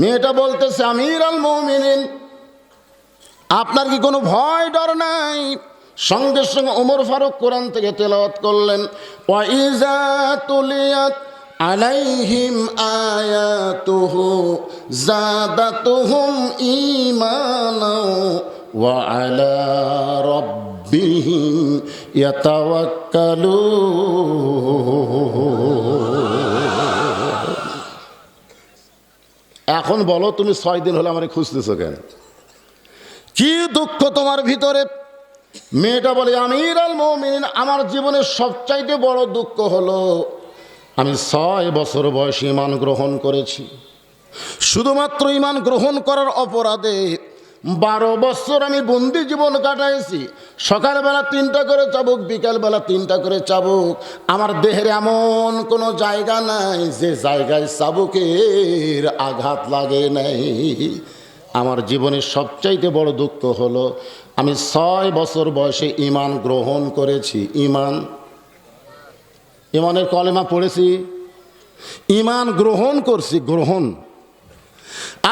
মেয়েটা বলতেছে, আমির আল মৌমিনিন, আপনার কি কোনো ভয় ডর নাই? সঙ্গে সঙ্গে ওমর ফারুক কোরআন থেকে তেলাওয়াত করলেন তুলিয়াত আলাইহিম আয়াতুহু জাদাতুহুম এখন বলো, তুমি ছয় দিন হলে আমার খুঁজতেছো কেন? কি দুঃখ তোমার ভিতরে? মেয়েটা বলে আমির আল মৌমিন আমার জীবনের সবচাইতে বড় দুঃখ হলো, আমি ছয় বছর বয়সে ইমান গ্রহণ করেছি। শুধুমাত্র ইমান গ্রহণ করার অপরাধে বারো বছর আমি বন্দি জীবন কাটাইছি। সকালবেলা তিনটা করে চাবুক, বিকালবেলা তিনটা করে চাবুক। আমার দেহের এমন কোনো জায়গা নাই যে জায়গায় চাবুকের আঘাত লাগে নাই। আমার জীবনের সবচাইতে বড় দুঃখ হলো, আমি ছয় বছর বয়সে ইমান গ্রহণ করেছি। ইমান ইমানের কলেমা পড়েছি। ইমান গ্রহণ করছি, গ্রহণ।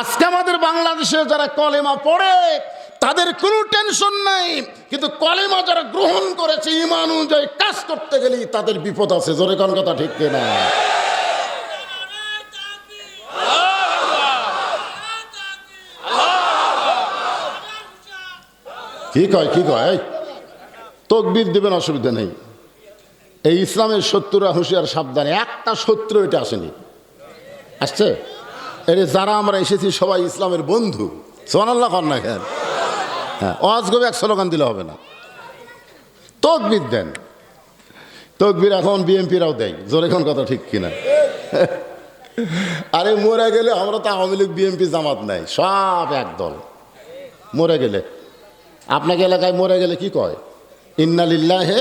আজকে আমাদের বাংলাদেশে যারা কলেমা পড়ে, তাদের কোনো টেনশন নাই। কিন্তু কলেমা যারা গ্রহণ করেছে, ইমান অনুযায়ী কাজ করতে গেলেই তাদের বিপদ আছে। জোরে কোন কথা ঠিক কিনা? কি কয় কি কয়? তকবির দেবেন, অসুবিধা নেই। এই ইসলামের শত্রুরা হুঁশিয়ার সাবধানে। একটা শত্রু এটা আসেনি। আসছে? এর যারা আমরা এসেছি সবাই ইসলামের বন্ধু। সোনাল্লাহ কর না খেন হ্যাঁ অজগবে এক স্লোগান দিলে হবে না। তকবির দেন। তকবির এখন বিএমপিরাও দেয়। জোরে এখন কথা ঠিক কিনা? আরে মরে গেলে আমরা তো আওয়ামী লীগ বিএমপি জামাত নাই, সব একদল। মরে গেলে। আপনাকে এলাকায় মরে গেলে কি কয়? ইন্না লিল্লাহে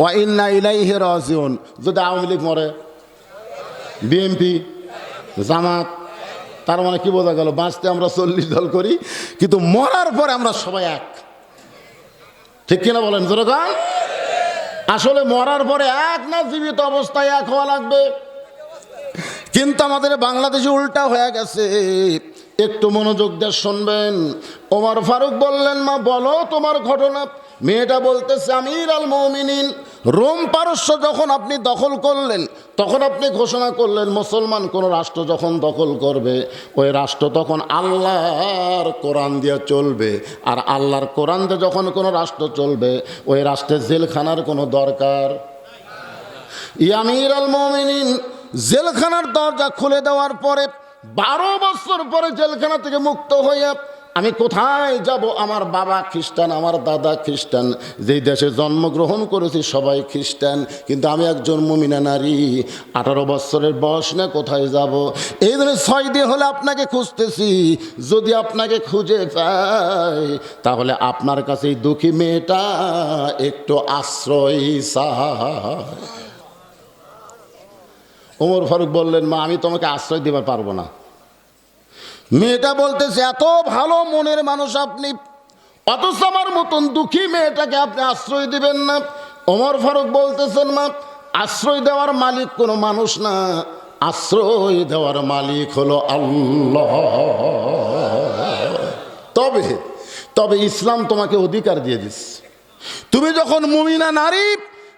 ওয়া ইন্না ইলাইহি রাজিউন। যদি আওয়ামী লীগ মরে বিএমপি জামাত তার মানে কি বোঝা গেল, বাঁচতে আমরা চল্লিশ দল করি, কিন্তু মরার পরে আমরা সবাই এক। ঠিক কিনা বলেন জোরকান আসলে মরার পরে এক না জীবিত অবস্থায় এক হওয়া লাগবে। কিন্তু আমাদের বাংলাদেশে উল্টা হয়ে গেছে। একটু মনোযোগ দিয়ে শুনবেন। ওমর ফারুক বললেন, মা, বলো তোমার ঘটনা। মেয়েটা বলতেছে, আমির আল মৌমিনিন রোম পারস্য যখন আপনি দখল করলেন তখন আপনি ঘোষণা করলেন, মুসলমান কোন রাষ্ট্র যখন দখল করবে, ওই রাষ্ট্র তখন আল্লাহর কোরআন দিয়ে চলবে। আর আল্লাহর কোরআন দিয়ে যখন কোনো রাষ্ট্র চলবে, ওই রাষ্ট্রের জেলখানার কোনো দরকার? ইয়ামির আল মমিনিন, জেলখানার দরজা খুলে দেওয়ার পরে, বারো বছর পরে জেলখানা থেকে মুক্ত হয়ে আমি কোথায় যাব? আমার বাবা খ্রিস্টান, আমার দাদা খ্রিস্টান। যেই দেশে জন্মগ্রহণ করেছি সবাই খ্রিস্টান। কিন্তু আমি একজন মমিনা নারী। আঠারো বছরের বয়স না কোথায় যাব? এই ধরনের ছয় দিন হলে আপনাকে খুঁজতেছি। যদি আপনাকে খুঁজে পাই, তাহলে আপনার কাছে এই দুঃখী মেয়েটা একটু আশ্রয় চায় ওমর ফারুক বললেন, মা, আমি তোমাকে আশ্রয় দিতে পারব না। মেয়েটা বলতেছে, এত ভালো মনের মানুষ আপনি, অথচ আমার মতন দুঃখী মেয়েটাকে আপনি আশ্রয় দিবেন না। ওমর ফারুক বলতেছেন, মা, আশ্রয় দেওয়ার মালিক কোনো মানুষ না। আশ্রয় দেওয়ার মালিক হলো আল্লাহ। তবে তবে ইসলাম তোমাকে অধিকার দিয়ে দিচ্ছে। তুমি যখন মুমিনা নারী,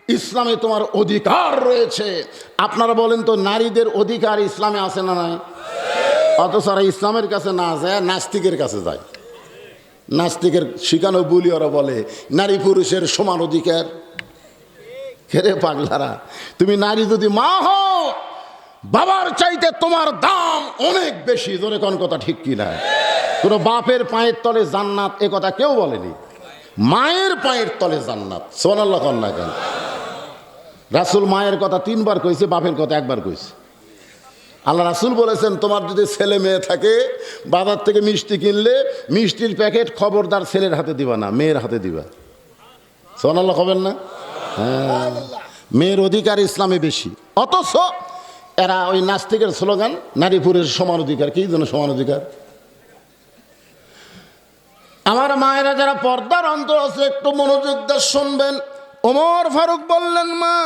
ইসলামে তোমার অধিকার রয়েছে। আপনারা বলেন তো, নারীদের অধিকার ইসলামে আছে না নাই? অথচ আর ইসলামের কাছে না যায়, নাস্তিকের কাছে যায়। নাস্তিকের শিখানো বলি ওরা বলে, নারী পুরুষের সমান অধিকার। খেরে পাগলারা তুমি নারী যদি মা হও, বাবার চাইতে তোমার দাম অনেক বেশি। ধরে কোন কথা ঠিক কি না? কোনো বাপের পায়ের তলে জান্নাত এ কথা কেউ বলেনি। মায়ের পায়ের তলে জান্নাত সোনাল্লাহ কন্যা কেন? রাসুল মায়ের কথা তিনবার কইছে, বাপের কথা একবার কইছে। আল্লাহ রাসুল বলেছেন, তোমার যদি ছেলে মেয়ে থাকে, বাজার থেকে মিষ্টি কিনলে মিষ্টির প্যাকেট খবরদার ছেলের হাতে দিবা না, মেয়ের হাতে দিবা। সোনাল্লাহ হবেন না? হ্যাঁ। মেয়ের অধিকার ইসলামে বেশি। অথচ এরা ওই নাস্তিকের স্লোগান নারী পুরুষের সমান অধিকার। কি জন্য সমান অধিকার? আমার মায়েরা যারা পর্দার অন্তর আছে, একটু মনোযোগ দিয়ে শুনবেন। ওমর ফারুক বললেন, মা,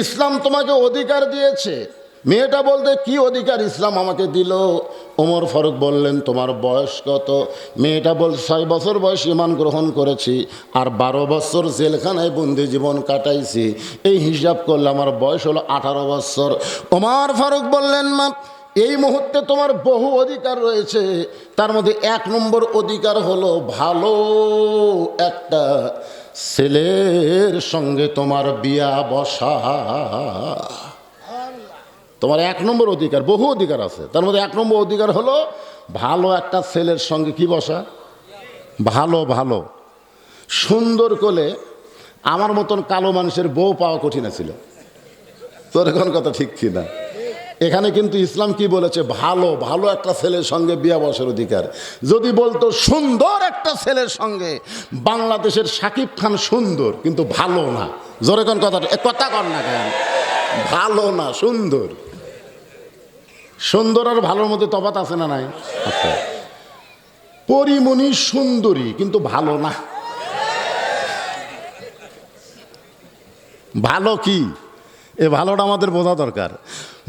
ইসলাম তোমাকে অধিকার দিয়েছে। মেয়েটা বলতে কি অধিকার ইসলাম আমাকে দিল? ওমর ফারুক বললেন, তোমার বয়স কত? মেয়েটা বল ছয় বছর বয়স ইমান গ্রহণ করেছি আর বারো বছর জেলখানায় বন্দি জীবন কাটাইছি। এই হিসাব করলে আমার বয়স হলো আঠারো বছর। ওমর ফারুক বললেন, মা, এই মুহূর্তে তোমার বহু অধিকার রয়েছে। তার মধ্যে এক নম্বর অধিকার হলো ভালো একটা ছেলের সঙ্গে তোমার বিয়া বসা। তোমার এক নম্বর অধিকার, বহু অধিকার আছে। তার মধ্যে এক নম্বর অধিকার হলো ভালো একটা ছেলের সঙ্গে কি বসা? ভালো ভালো। সুন্দর করে আমার মতন কালো মানুষের বউ পাওয়া কঠিন ছিল। তোর এখন কথা ঠিক কি না এখানে কিন্তু ইসলাম কি বলেছে? ভালো ভালো একটা ছেলের সঙ্গে বিয়া বসার অধিকার। যদি বলতো সুন্দর একটা ছেলের সঙ্গে, বাংলাদেশের সাকিব খান সুন্দর, কিন্তু ভালো না। জোরে কোন কথা? এ কথা কর না কেন? ভালো না সুন্দর? সুন্দর আর ভালোর মধ্যে তফাত আছে না নাই? আচ্ছা পরিমণি সুন্দরী কিন্তু ভালো না। ভালো কি? এ ভালোটা আমাদের বোঝা দরকার।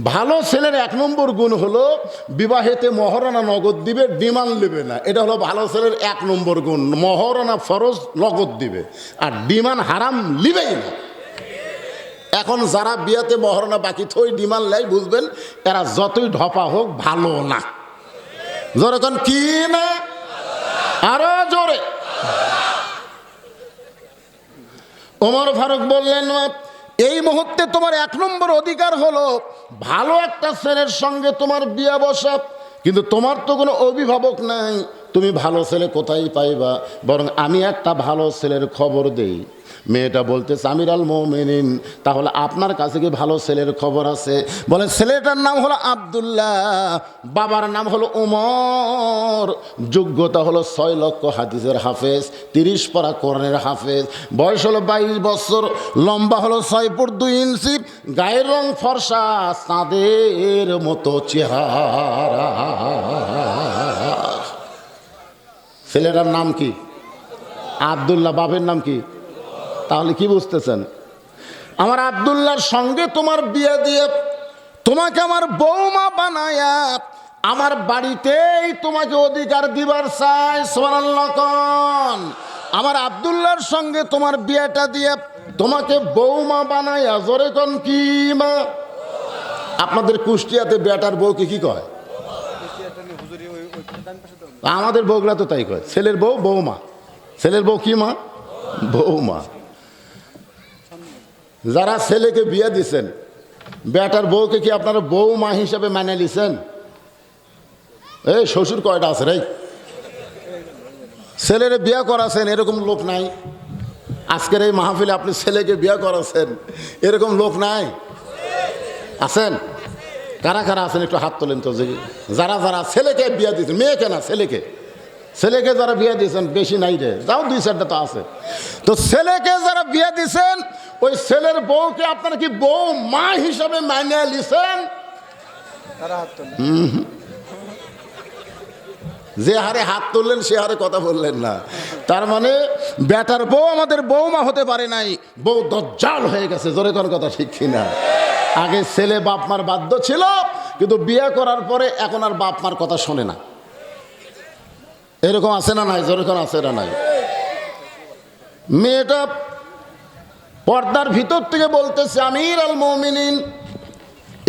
ভালো ছেলের এক নম্বর গুণ হলো বিবাহেতে মহারণা নগদ দিবে ডিমান্ড নেবে না। এটা হলো ভালো ছেলের এক নম্বর গুণ। মহারণা ফরজ নগদ দিবে। আর ডিমান্ড হারাম লিবেই না। এখন যারা বিয়াতে মহারণা বাকি থই ডিমান্ড লাই বুঝবেন, এরা যতই ঢপা হোক ভালো না। জোরে কোন, কি না? আরও জোরে। ওমর ফারুক বললেন, এই মুহূর্তে তোমার এক নম্বর অধিকার হলো ভালো একটা ছেলের সঙ্গে তোমার বিয়া বসা। কিন্তু তোমার তো কোনো অভিভাবক নাই। তুমি ভালো ছেলে কোথায় পাইবা? বরং আমি একটা ভালো ছেলের খবর দেই। মেয়েটা বলতে, সামির আল মোমেনিন, তাহলে আপনার কাছে কি ভালো ছেলের খবর আছে? বলে, ছেলেটার নাম হলো আবদুল্লাহ, বাবার নাম হলো উমর, যোগ্যতা হলো ছয় লক্ষ হাদিসের হাফেজ, তিরিশ পারা কোরআনের হাফেজ, বয়স হলো বাইশ বছর, লম্বা হলো ছয় ফুট দুই ইঞ্চি, গায়ের রং ফর্সা, চাঁদের মতো চেহারা। ছেলেটার নাম কি? আবদুল্লাহ বাবের নাম কি? তাহলে কি বুঝতেছেন? আমার আবদুল্লাহর সঙ্গে তোমার বিয়ে দিয়ে তোমাকে আমার বৌমা বানায়া আমার বাড়িতেই তোমাকে অধিকার দিবার চাই সোনাল্লকন আমার আবদুল্লাহর সঙ্গে তোমার বিয়েটা দিয়ে তোমাকে বৌমা বানায়া, জোরে কন কি মা? আপনাদের কুষ্টিয়াতে বেটার বউকে কি কয়? আমাদের বউগুলা তো তাই কয়, ছেলের বউ বৌমা। ছেলের বউ কি মা? বৌমা। যারা ছেলেকে বিয়ে দিছেন, বেটার বউকে কি আপনারা মা হিসাবে মানে নিছেন? এই, শ্বশুর কয়টা আছে রে? ছেলেরে বিয়ে করাছেন, এরকম লোক নাই। আজকের এই মাহফিলে আপনি ছেলেকে বিয়ে করাছেন, এরকম লোক নাই। আছেন? কারা কারা আছেন, একটু হাত তোলেন তো, যে যারা যারা ছেলেকে বিয়ে দিয়েছেন মেয়েকে না, ছেলেকে। ছেলেকে যারা বিয়ে দিয়েছেন বেশি নাই রে। যাও দুই চারটা তো আছে। তো ছেলেকে যারা বিয়ে দিয়েছেন ওই ছেলের বউকে আপনারা কি বউ মা হিসাবে মানিয়ে লিছেন যে হারে হাত তুললেন সে হারে কথা বললেন না। তার মানে বেটার বউ আমাদের বৌমা হতে পারে নাই। বউ দজ্জাল হয়ে গেছে জোরে কোন কথা ঠিক কিনা? আগে ছেলে বাপ মার বাধ্য ছিল কিন্তু বিয়ে করার পরে এখন আর বাপ মার কথা শোনে না। এরকম আছে না নাই? যেরকম আছে না নাই? মেয়েটা পর্দার ভিতর থেকে বলতেছে, আমির আল মমিনিন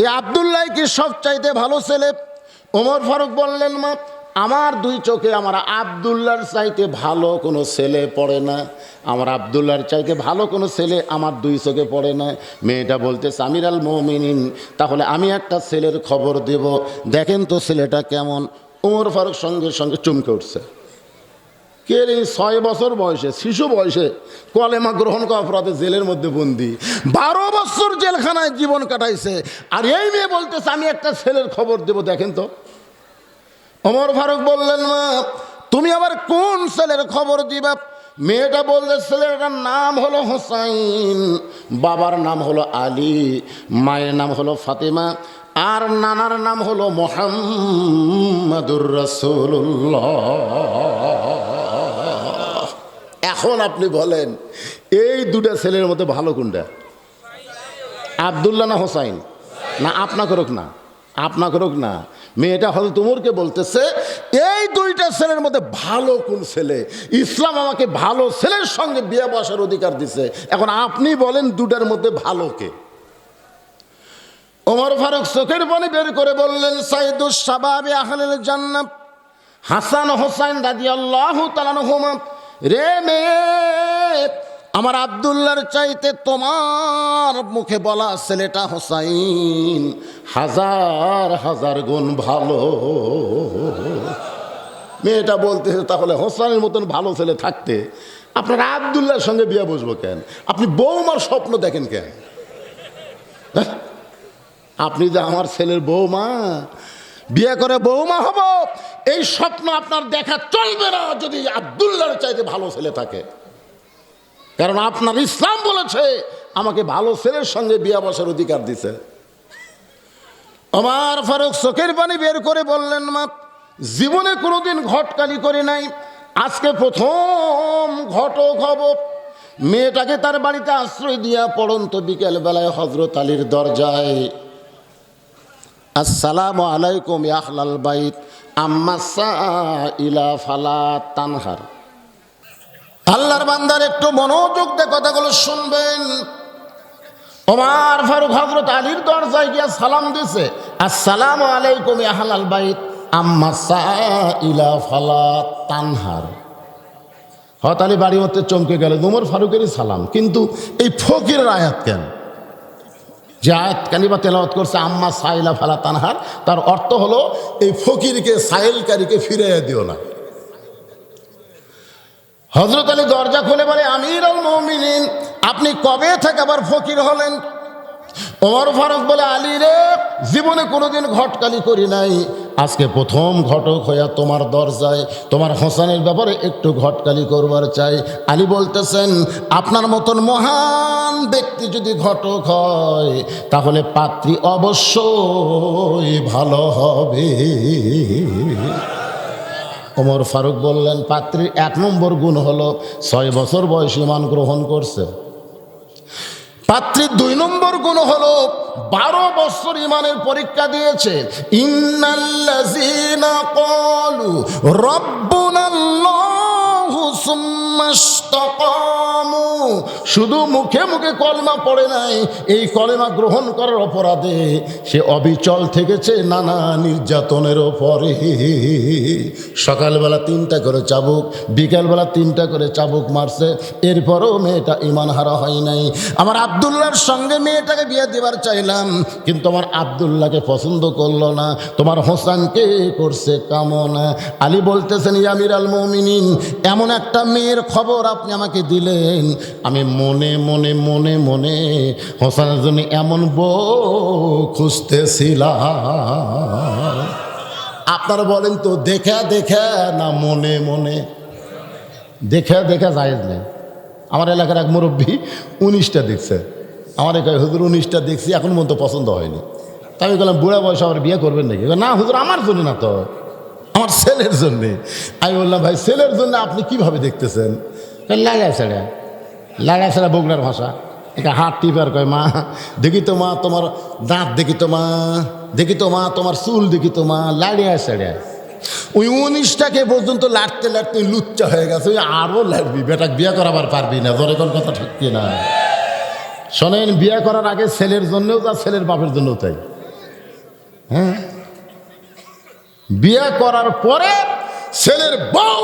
এ আবদুল্লাহ কি সব চাইতে ভালো ছেলে? ওমর ফারুক বললেন, মা, আমার দুই চোখে আমার আবদুল্লার চাইতে ভালো কোনো ছেলে পড়ে না। আমার আবদুল্লার চাইতে ভালো কোনো ছেলে আমার দুই চোখে পড়ে না। মেয়েটা বলতে সামির আল মমিনিন তাহলে আমি একটা ছেলের খবর দেব। দেখেন তো ছেলেটা কেমন। ওমর ফারুক সঙ্গে সঙ্গে চমকে উঠছে। কে রে, ছয় বছর বয়সে, শিশু বয়সে কলেমা গ্রহণ করা অপরাধে জেলের মধ্যে বন্দি। বারো বছর জেলখানায় জীবন কাটাইছে। আর এই মেয়ে বলতেছে, আমি একটা ছেলের খবর দেব। দেখেন তো। অমর ফারুক বললেন, মা, তুমি আবার কোন ছেলের খবর দিবা? মেয়েটা বললে, ছেলেটার নাম হলো হোসাইন, বাবার নাম হলো আলী, মায়ের নাম হলো ফাতেমা, আর নানার নাম হলো মোহাম্মদুর রসুল্লাহ এখন আপনি বলেন, এই দুটা ছেলের মধ্যে ভালো কোনটা? আবদুল্লাহ না হোসাইন? না আপনা করুক না আপনা করুক না। মেয়েটা হয়তো তুমুরকে বলতেছে, এই দুইটা ছেলের মধ্যে ভালো কোন ছেলে? ইসলাম আমাকে ভালো ছেলের সঙ্গে বিয়ে বসার অধিকার দিছে। এখন আপনি বলেন দুটার মধ্যে ভালো কে? ওমর ফারুক চোখের পানি বের করে বললেন, সাইদুস সাবাবে আহলেল জান্নাত হাসান হোসাইন রাজি আল্লাহ তালানহুমা রে মেয়ে, আমার আবদুল্লার চাইতে তোমার মুখে বলা ছেলেটা হোসাইন হাজার হাজার গুণ ভালো। মেয়েটা বলতেছে তাহলে হোসাইনের মতন ভালো ছেলে থাকতে আপনার আবদুল্লার সঙ্গে বিয়ে বসবো কেন? আপনি বৌমার স্বপ্ন দেখেন কেন? হ্যাঁ? আপনি যে আমার ছেলের বৌমা বিয়ে করে বৌমা হব, এই স্বপ্ন আপনার দেখা চলবে না যদি আবদুল্লার চাইতে ভালো ছেলে থাকে। কারণ আপনার ইসলাম বলেছে, আমাকে ভালো ছেলের সঙ্গে বিয়ে বসার অধিকার দিছে। আমার ফারুক চোখের পানি বের করে বললেন, মা, জীবনে কোনোদিন ঘটকালি করে নাই। আজকে প্রথম ঘটক হব। মেয়েটাকে তার বাড়িতে আশ্রয় দিয়া পড়ন্ত বিকেল বেলায় হজরত আলীর দরজায় আসসালামু আলাইকুম ইয়াহলাল বাইত। আম্মা ইলা ফালা তানহার। আল্লাহর বান্দার একটু মনোযোগ দিয়ে কথাগুলো শুনবেন। ওমার ফারুক হজরত আলীর দরজায় গিয়া সালাম দিছে, আসসালামু আলাইকুম ইয়াহলাল বাইত। আম্মা ইলা ফালা তানহার। হত আলী বাড়ি মধ্যে চমকে গেল উমর ফারুকেরই সালাম। কিন্তু এই ফকিরের আয়াত কেন? যে আয়াত কালিমা তেলাওয়াত করছে আম্মা সাইলা ফালা তানহার। তার অর্থ হলো, এই ফকিরকে, সাইলকারীকে ফিরাইয়া দিও না। হজরত আলী দরজা খুলে বলে আমির আল মমিনিন, আপনি কবে থেকে আবার ফকির হলেন? ওমর ফারুক বলে, আলী রে, জীবনে কোনোদিন ঘটকালি করি নাই। আজকে প্রথম ঘটক হইয়া তোমার দরজায়, তোমার হোসেনের ব্যাপারে একটু ঘটকালি করবার চাই। আলী বলতেছেন, আপনার মতন মহান ব্যক্তি যদি ঘটক হয়, তাহলে পাত্রী অবশ্যই ভালো হবে। ওমর ফারুক বললেন পাত্রীর এক নম্বর গুণ হলো ছয় বছর বয়সী মান গ্রহণ করছে। পাত্রীর দুই নম্বর গুণ হলো বারো বছর ইমানের পরীক্ষা দিয়েছে। ইন্নাল্লাযীনা ক্বালু রাব্বুনাল্লাহু সুম্মা ইসতাকামু। শুধু মুখে মুখে কলমা পড়ে নাই, এই কলেমা গ্রহণ করার অপরাধে সে অবিচল থেকেছে নানা নির্যাতনের ওপরে। সকালবেলা তিনটা করে চাবুক, বিকালবেলা তিনটা করে চাবুক মারছে, এরপরও মেয়েটা ইমান হারা হয় নাই। আমার আবদুল্লার সঙ্গে মেয়েটাকে বিয়ে দেবার চাইলাম, কিন্তু আমার আবদুল্লাহকে পছন্দ করল না। তোমার হোসানকে করছে কামনা? আলী বলতেছেন ইয়ামির আল মমিনিন, এমন একটা মেয়ের খবর আপনি আমাকে দিলেন। আমি মনে মনে মনে মনে হোসানের জন্য এমন বউ খুঁজতেছিলাম। আপনারা বলেন তো, দেখা দেখা না মনে মনে? দেখা দেখা জায়েজ নেই। আমার এলাকার এক মুরব্বী উনিশটা দেখছে। আমার এলাকায় হুজুর উনিশটা দেখছি, এখন পর্যন্ত পছন্দ হয়নি। তাই আমি বললাম, বুড়া বয়সে আবার বিয়ে করবেন নাকি? না হুজুর, আমার জন্য না তো। আমার ছেলের জন্যে। আমি বললাম, ভাই, ছেলের জন্য আপনি কীভাবে দেখতেছেন? লাগাই ছেড়ে। লাগাই ছেড়ে বগুড়ার ভাষা। এটা হাত টিপার কয়, মা, দেখি তো মা তোমার দাঁত, দেখি তো মা, দেখি তো মা তোমার চুল, দেখি তো মা, লাড়িয়া ছেড়ে ওই উনিশটাকে পর্যন্ত লাড়তে লাড়তে লুচ্চা হয়ে গেছে। ওই আরও লাগবি বেটা বিয়ে করাবার পারবি না ধরে কোন কথা ঠিক না শোনেন, বিয়ে করার আগে ছেলের জন্যও তা ছেলের বাপের জন্যও তাই। হ্যাঁ? বিয়ে করার পরে ছেলের বউ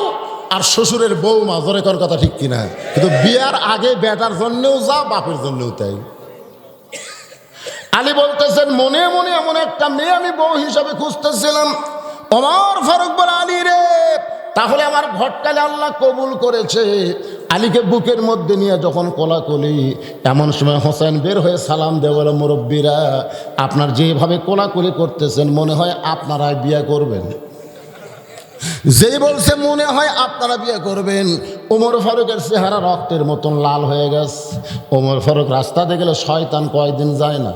আর শ্বশুরের বউ মাজরে কর কথা ঠিক কিনা? কিন্তু বিয়ার আগে বেটার জন্যেও যা, বাপের জন্যও তাই। আলী বলতেছেন, মনে মনে এমন একটা মেয়ে আমি বউ হিসাবে খুঁজতেছিলাম। অমর ফারুক বলে, আলী রে, তাহলে আমার ঘটকালে আল্লাহ কবুল করেছে। আলীকে বুকের মধ্যে নিয়ে যখন কোলাকুলি, এমন সময় হোসেন বের হয়ে সালাম দেওয়াল মুরব্বীরা, আপনার যেভাবে কোলাকুলি করতেছেন, মনে হয় আপনারাই বিয়ে করবেন। যেই বলছে মনে হয় আপনারা বিয়ে করবেন, ওমর ফারুকের চেহারা রক্তের মতন লাল হয়ে গেছে। ওমর ফারুক রাস্তাতে গেলে, শয়তান কয়েকদিন যায় না?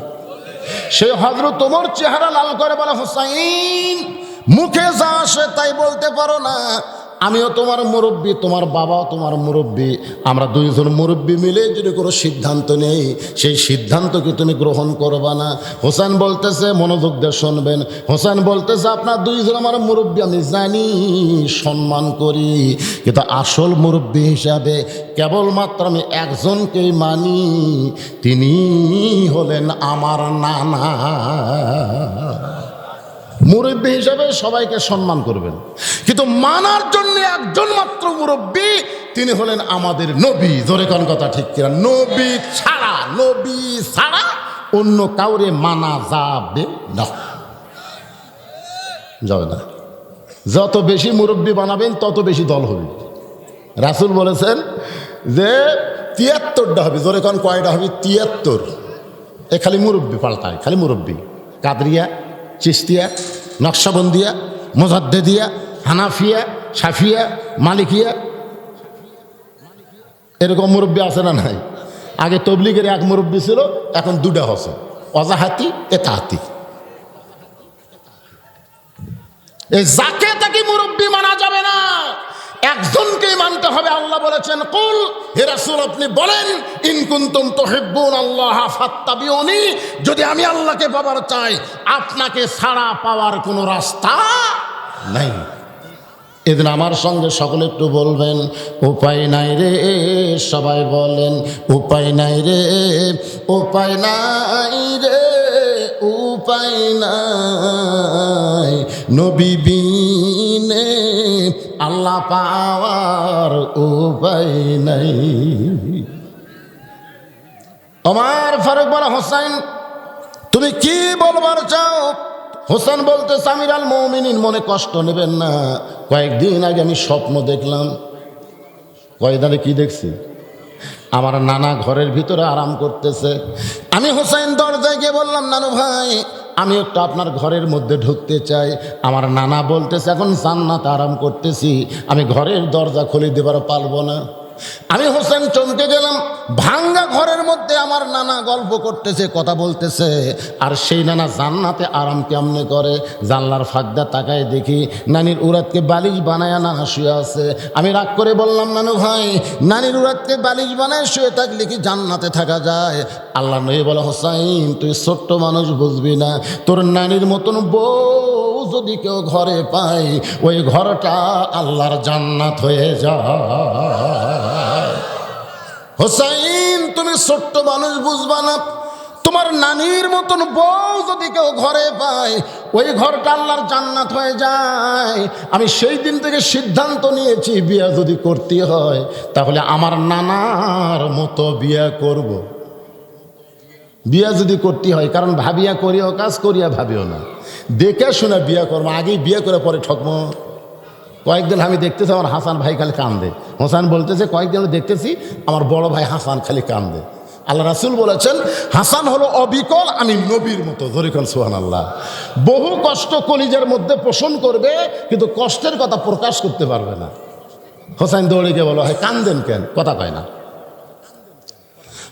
সে হজরত তোমার চেহারা লাল করে বলে, হোসাইন, মুখে যা আসে তাই বলতে পারো না। আমিও তোমার মুরব্বী, তোমার বাবাও তোমার মুরব্বী। আমরা দুইজন মুরব্বী মিলে যদি কোনো সিদ্ধান্ত নেই, সেই সিদ্ধান্তকে তুমি গ্রহণ করবা না। হোসেন বলতেছে, মনোযোগ দিয়ে শুনবেন। হোসেন বলতেছে, আপনার দুইজন আমার মুরব্বী, আমি জানি, সম্মান করি। কিন্তু আসল মুরব্বী হিসাবে কেবলমাত্র আমি একজনকেই মানি, তিনি হলেন আমার নানা। মুরব্বী হিসাবে সবাইকে সম্মান করবেন। কিন্তু মানার জন্য একজন মাত্র মুরব্বী, তিনি হলেন আমাদের নবী। জোরে কোন কথা ঠিক কিনা? নবী ছাড়া নবী ছাড়া অন্য কাউরে মানা যাবে না। যাবে না। যত বেশি মুরব্বী বানাবেন, তত বেশি দল হবে। রাসুল বলেছেন যে, তিয়াত্তরটা হবে। জোরে কোন কয়টা হবে? তিয়াত্তর। এ খালি মুরব্বী পাল্টায়, খালি মুরব্বী। কাদরিয়া চিস্তিয়া, নকশাবন্দিয়া, মোজাদ্দেদিয়া, হানাফিয়া সাফিয়া মালিকিয়া। এরকম মুরব্বী আছে না নাই? আগে তবলিগের এক মুরব্বী ছিল, এখন দুটা হসে অজাহাতি, এতাহাতি। এই যাকে তাকে মুরব্বী মানা যাবে না। একজনকেই মানতে হবে, আল্লাহ বলেছেন, কুল, হে আপনি বলেন, ইন কুনতুম তুহিব্বুন আল্লাহ ফাত্তাবিউনি, যদি আমি আল্লাহকে পাবার চাই, আপনাকে ছাড়া পাওয়ার কোনো রাস্তা নাই। এদিন আমার সঙ্গে সকলে একটু বলবেন, উপায় নাই রে, সবাই বলেন, উপায় নাই রে, উপায় নাই রে, উপায় নাই। নবী বিনে আল্লাহ পাওয়ার উপায় নাই। আমার ফারুক বলা, হোসাইন, তুমি কি বলবার চাও? হোসেন বলতে, সামির আল মৌমিনিন মনে কষ্ট নেবেন না। কয়েকদিন আগে আমি স্বপ্ন দেখলাম। কয়েকদিনে কি দেখছি? আমার নানা ঘরের ভিতরে আরাম করতেছে। আমি হোসেন দরজায় গিয়ে বললাম, নানু ভাই আমি একটু আপনার ঘরের মধ্যে ঢুকতে চাই। আমার নানা বলতেছে, এখন জান্নাত আরাম করতেছি। আমি ঘরের দরজা খুলে দেবার পারব না। আমি হোসেন চমকে গেলাম, ভাঙ্গা ঘরের মধ্যে আমার নানা গল্প করতেছে, কথা বলতেছে। আর সেই নানা জান্নাতে আরাম কেমনে করে? জানলার ফাঁকদা তাকায় দেখি নানির উরাতকে বালিশ বানায় নানা শুয়ে আছে। আমি রাগ করে বললাম, নানু ভাই, নানির উরাতকে বালিশ বানায় শুয়ে থাকলে কি জান্নাতে থাকা যায়? আল্লাহ নই বলে, হোসাইন, তুই ছোট্ট মানুষ বুঝবি না। তোর নানির মতন বউ যদি কেউ ঘরে পায়, ওই ঘরটা আল্লাহর জান্নাত হয়ে যায়। হোসাইন, তুমি ছোট্ট মানুষ বুঝবা না। তোমার নানির মতন বউ যদি কেউ ঘরে পায়, ওই ঘরটা আল্লাহর জান্নাত হয়ে যায়। আমি সেই দিন থেকে সিদ্ধান্ত নিয়েছি, বিয়া যদি করতে হয়, তাহলে আমার নানার মতো বিয়া করব। বিয়া যদি করতে হয়, কারণ ভাবিয়া করিও, কাজ করিয়া ভাবিও না। দেখে শুনে বিয়া করব, আগেই বিয়ে করে পরে ঠকবো। কয়েকদিন আমি দেখতেছি আমার হাসান ভাই খালি কান্দে। হোসান বলতেছে, কয়েকদিন আমি দেখতেছি আমার বড় ভাই হাসান খালি কান্দে। আল্লাহ রাসুল বলেছেন, হাসান হলো অবিকল, আমি নবীর মতো। ধরিকন সোহান আল্লাহ বহু কষ্ট কলিজের মধ্যে পোষণ করবে, কিন্তু কষ্টের কথা প্রকাশ করতে পারবে না। হোসেন দৌড়ে গিয়ে বলো হয় কান্দেন কেন? কথা কয় না।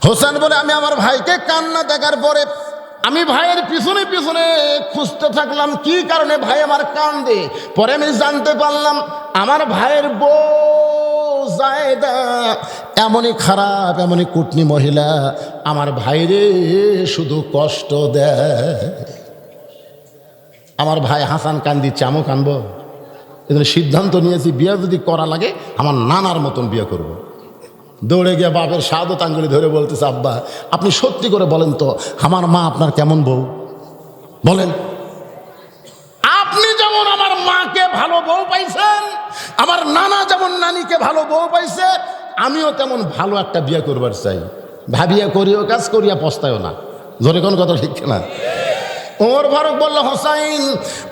হোসেন বলে, আমি আমার ভাইকে কান্না দেখার পরে আমি ভাইয়ের পিছনে পিছনে খুঁজতে থাকলাম, কি কারণে ভাই আমার কান্দে? পরে আমি জানতে পারলাম, আমার ভাইয়ের বউ জায়দা এমনই খারাপ, এমনই কুটনি মহিলা। আমার ভাইরে শুধু কষ্ট দেয়। আমার ভাই হাসান কান্দি, চামো কানবো। এজন্য সিদ্ধান্ত নিয়েছি, বিয়ে যদি করা লাগে, আমার নানার মতন বিয়ে করব। দৌড়ে গিয়ে বাপের সাদত আঙ্গুলি ধরে বলতেছে, আব্বা, আপনি সত্যি করে বলেন তো, আমার মা আপনার কেমন বউ? বলেন, আপনি যেমন আমার মাকে ভালো বউ পাইছেন, আমার নানা যেমন নানিকে ভালো বউ পাইছে, আমিও তেমন ভালো একটা বিয়ে করবার চাই। ভাবিয়া করিও, কাজ করিয়া পস্তায়ও না। জোরে কোন কথা ঠিক না ওমর ফারুক বলল, হোসাইন,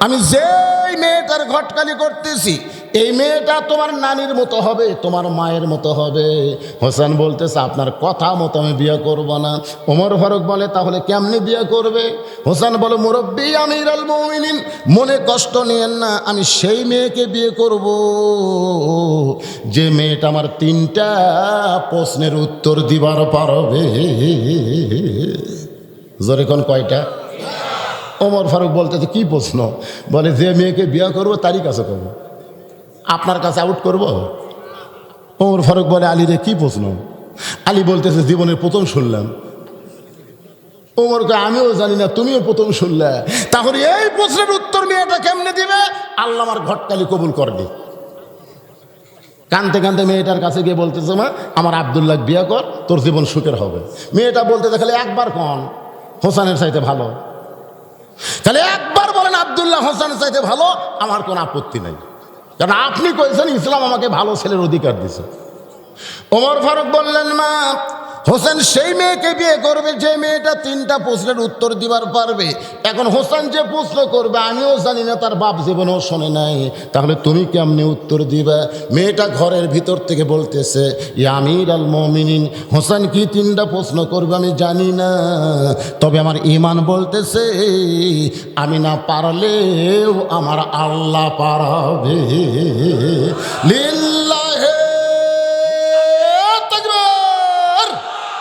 আমি যেই মেয়েটার ঘটকালি করতেছি এই মেয়েটা তোমার নানির মতো হবে, তোমার মায়ের মতো হবে। হোসেন বলতেছে, আপনার কথা মতো আমি বিয়ে করব না। ওমর ফারুক বলে, তাহলে কেমনি বিয়ে করবে? হোসেন বলে, মুরব্বী আমির আল মমিনিন, মনে কষ্ট নিয়েন না, আমি সেই মেয়েকে বিয়ে করব। যে মেয়েটা আমার তিনটা প্রশ্নের উত্তর দিবার পারবে। জোরে কোন কয়টা? ওমর ফারুক বলতে কি প্রশ্ন? বলে, যে মেয়েকে বিয়ে করব, তারই কাছে করব। আপনার কাছে আউট করব? ওমর ফারুক বলে, আলী রে, কি প্রশ্ন? আলী বলতেছে, জীবনের প্রথম শুনলাম। ওমর কয়, আমিও জানি না, তুমিও প্রথম শুনলে। তাহলে এই প্রশ্নের উত্তর মেয়েটা কেমনে দিবে? আল্লাহ আমার ঘটকালি কবুল করবে। কানতে কানতে মেয়েটার কাছে গিয়ে বলতেছে, মা, আমার আবদুল্লাহ বিয়ে কর, তোর জীবন সুখের হবে। মেয়েটা বলতে খালি একবার কন, হোসানের চাইতে ভালো। তাহলে একবার বলেন, আবদুল্লাহ হোসানের চাইতে ভালো, আমার কোনো আপত্তি নেই। কারণ আপনি কইছেন ইসলাম আমাকে ভালো ছেলের অধিকার দিছে। ওমর ফারুক বললেন মা হোসেন সেই মেয়েকে বিয়ে করবে, যে মেয়েটা তিনটা প্রশ্নের উত্তর দিবার পারবে। এখন হোসেন যে প্রশ্ন করবে, আমিও জানি না, তার বাপ জীবনেও শোনে নাই। তাহলে তুমি কেমনি উত্তর দিবে? মেয়েটা ঘরের ভিতর থেকে বলতেছে আমির আল মমিনিন, হোসেন কি তিনটা প্রশ্ন করবে আমি জানি না। তবে আমার ইমান বলতেছে, আমি না পারলেও আমার আল্লাহ পারাবে। লিল্লা